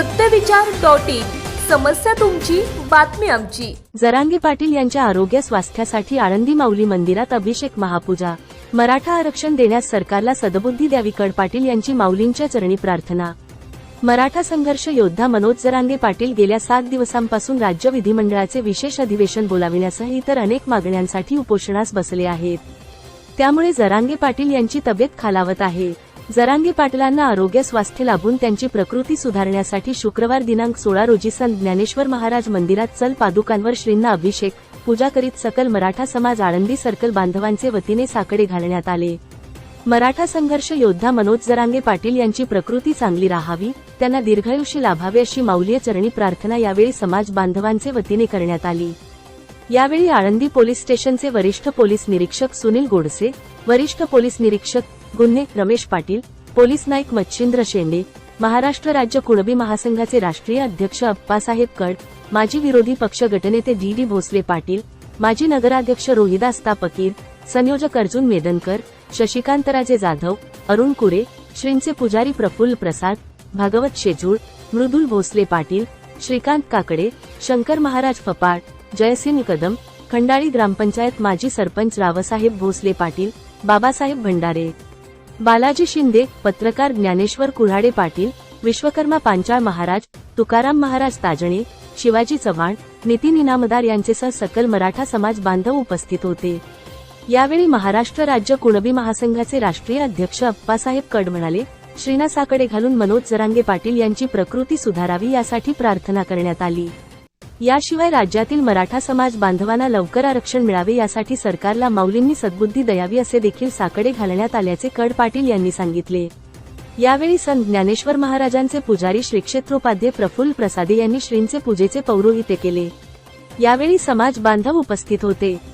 सत्यविचार dot in. समस्या तुमची बातमी आमची. जरांगे पाटील यांच्या आरोग्य स्वास्थ्यासाठी आळंदी माऊली मंदिरात अभिषेक महापूजा. मराठा आरक्षण देण्यास सरकारला सदबुद्धी द्यावी कड पाटील यांची माऊलींच्या चरणी प्रार्थना. मराठा संघर्ष योद्धा मनोज जरांगे पाटील गेल्या सात दिवसांपासून राज्य विधिमंडळाचे विशेष अधिवेशन बोलाविण्यासह इतर अनेक मागण्यांसाठी उपोषणास बसले आहेत. त्यामुळे जरांगे पाटील यांची तब्येत खालावत आहे. जरांगी पाटलांना आरोग्य स्वास्थ्य लाभून त्यांची प्रकृती सुधारण्यासाठी शुक्रवार दिनांक सोळा रोजी संत ज्ञानेश्वर महाराज मंदिरात चल पादुकांवर श्रींना अभिषेक पूजा करीत सकल मराठा समाज आळंदी सर्कल बांधवांचे वतीने साकडे घालण्यात आले. मराठा संघर्ष योद्धा मनोज जरांगे पाटील यांची प्रकृती चांगली राहावी त्यांना दीर्घायुष्य लाभावे अशी माऊलीय चरणी प्रार्थना यावेळी समाज बांधवांचे वतीने करण्यात आली. यावेळी आळंदी पोलीस स्टेशनचे वरिष्ठ पोलीस निरीक्षक सुनील गोडसे वरिष्ठ पोलीस निरीक्षक गुन्हे रमेश पाटील पोलीस नाईक मच्छिंद्र शेंडे महाराष्ट्र राज्य कुणबी महासंघाचे राष्ट्रीय अध्यक्ष अप्पासाहेब कड माजी विरोधी पक्ष गटनेते डी डी भोसले पाटील माजी नगराध्यक्ष रोहिदास तापकीर संयोजक अर्जुन मेदनकर शशिकांतराजे जाधव अरुण कुरे श्रींचे पुजारी प्रफुल्ल प्रसाद भागवत शेजूळ मृदुल भोसले पाटील श्रीकांत काकडे शंकर महाराज फपाट जयसिंह कदम खंडाळी ग्रामपंचायत माजी सरपंच रावसाहेब भोसले पाटील बाबासाहेब भंडारे. बालाजी शिंदे पत्रकार ज्ञानेश्वर कुऱ्हाडे पाटील विश्वकर्मा पांचाळ महाराज तुकाराम महाराज ताजणे शिवाजी चव्हाण नितीन इनामदार यांचेसह सकल मराठा समाज बांधव उपस्थित होते. यावेळी महाराष्ट्र राज्य कुणबी महासंघाचे राष्ट्रीय अध्यक्ष अप्पासाहेब कड म्हणाले श्रीना साकडे घालून मनोज जरांगे पाटील यांची प्रकृती सुधारावी यासाठी प्रार्थना करण्यात आली. याशिवाय राज्यातील मराठा समाज बांधवांना लवकर आरक्षण मिळावे यासाठी सरकारला माऊलींनी सद्बुद्धी द्यावी असे देखील साकडे घालण्यात आल्याचे कड पाटील यांनी सांगितले. यावेळी संत ज्ञानेश्वर महाराजांचे पुजारी श्रीक्षेत्रोपाध्ये प्रफुल्ल प्रसादे यांनी श्रींचे पूजेचे पौरोहित्य केले. यावेळी समाज बांधव उपस्थित होते.